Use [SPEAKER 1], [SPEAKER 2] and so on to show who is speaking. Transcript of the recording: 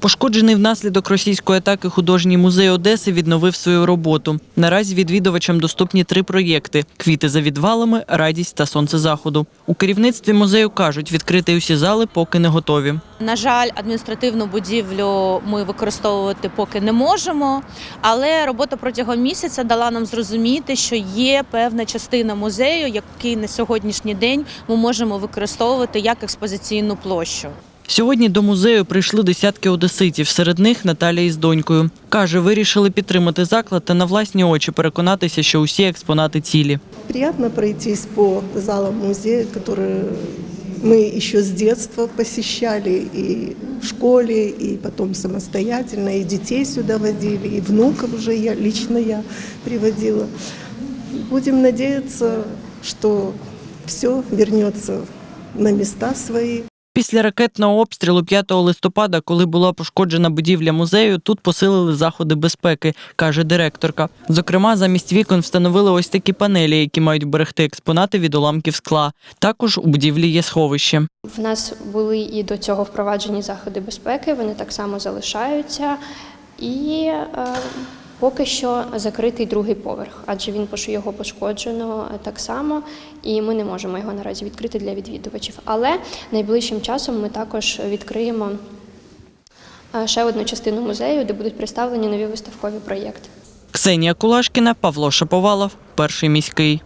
[SPEAKER 1] Пошкоджений внаслідок російської атаки художній музей Одеси відновив свою роботу. Наразі відвідувачам доступні три проєкти: квіти за відвалами, радість та сонце заходу. У керівництві музею кажуть, відкрити усі зали поки не готові.
[SPEAKER 2] На жаль, адміністративну будівлю ми використовувати поки не можемо, але робота протягом місяця дала нам зрозуміти, що є певна частина музею, який на сьогоднішній день ми можемо використовувати як експозиційну площу.
[SPEAKER 1] Сьогодні до музею прийшли десятки одеситів, серед них Наталія із донькою. Каже, вирішили підтримати заклад та на власні очі переконатися, що усі експонати цілі.
[SPEAKER 3] Приятно пройтись по залам музея, которые мы еще с детства посещали и в школе, и потом самостоятельно, и детей сюда возили, и внуков уже я, лично я приводила. Будем надеяться, что все вернется на места свои.
[SPEAKER 1] Після ракетного обстрілу 5 листопада, коли була пошкоджена будівля музею, тут посилили заходи безпеки, каже директорка. Зокрема, замість вікон встановили ось такі панелі, які мають берегти експонати від уламків скла. Також у будівлі є сховище.
[SPEAKER 4] В нас були і до цього впроваджені заходи безпеки, вони так само залишаються. І е, поки що закритий другий поверх, адже він пошу його пошкоджено так само, і ми не можемо його наразі відкрити для відвідувачів. Але найближчим часом ми також відкриємо е, ще одну частину музею, де будуть представлені нові виставкові проєкти.
[SPEAKER 1] Ксенія Кулашкіна, Павло Шаповалов, перший міський.